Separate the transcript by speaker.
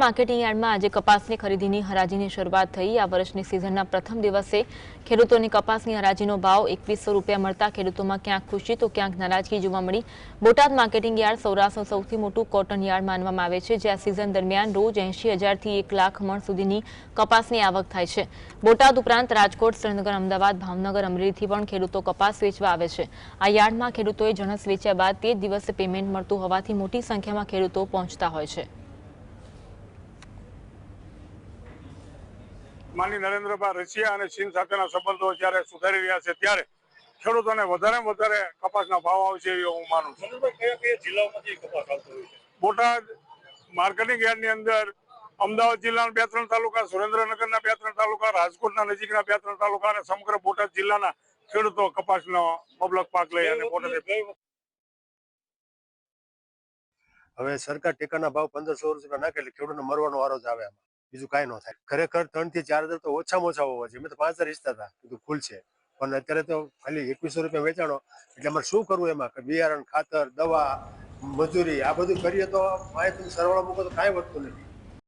Speaker 1: Marketing યાર્ડમાં આજે કપાસની ખરીદીની હરાજીની શરૂઆત થઈ. આ વર્ષની સિઝનના પ્રથમ દિવસે ખેડૂતોની કપાસની હરાજીનો ભાવ એકવીસો રૂપિયા મળતા ખેડૂતોમાં ક્યાંક ખુશી તો ક્યાંક નારાજગી જોવા મળી. બોટાદ માર્કેટિંગ યાર્ડ સૌરાષ્ટ્રનું સૌથી મોટું કોટન યાર્ડ માનવામાં આવે છે, જ્યાં સિઝન દરમિયાન રોજ એંશી હજારથી એક લાખ મણ સુધીની કપાસની આવક થાય છે. બોટાદ ઉપરાંત રાજકોટ શ્રીનગર અમદાવાદ, ભાવનગર, અમરેલીથી પણ ખેડૂતો કપાસ વેચવા આવે છે. આ યાર્ડમાં ખેડૂતોએ જણસ વેચ્યા બાદ તે જ દિવસે પેમેન્ટ મળતું હોવાથી મોટી સંખ્યામાં ખેડૂતો પહોંચતા હોય છે.
Speaker 2: માનની નરેન્દ્રભાઈ રશિયા અને ચીન સાથેના સંબંધો જ્યારે સુધારી રહ્યા છે ત્યારે ખેડૂતોને વધારે વધારે કપાસના ભાવ આવશે એવો હું માનું છું.
Speaker 3: મનોજભાઈ કયા કયા જિલ્લાઓમાંથી કપાસ આવતો હોય છે?
Speaker 2: બોટાદ માર્કેટિંગ યાર્ડની અંદર અમદાવાદ જિલ્લાના બે ત્રણ તાલુકા સુરેન્દ્રનગરના બે ત્રણ તાલુકા રાજકોટના નજીકના બે ત્રણ તાલુકા અને સમગ્ર બોટાદ જિલ્લાના ખેડૂતો કપાસનો મબલક પાક લઈ અને બોટાદ
Speaker 4: હવે સરકાર ટેકાના ભાવ પંદરસો રૂપિયા નાખે એટલે ખેડૂતને મરવાનો વારો જ આવે આમાં. બીજું કાંઈ ન થાય. ખરેખર ત્રણથી ચાર હજાર તો ઓછામાં ઓછા હોવા જોઈએ. મેં તો પાંચ હજાર ઈચ્છતા હતા. કીધું ખુલ છે. પણ અત્યારે તો ખાલી એકવીસો રૂપિયા વેચાણો. એટલે અમારે શું કરવું એમાં? કે બિયારણ, ખાતર, દવા, મજૂરી, આ બધું કરીએ તો માહિતી સરવાળા મૂકો તો કાંઈ વધતું નથી.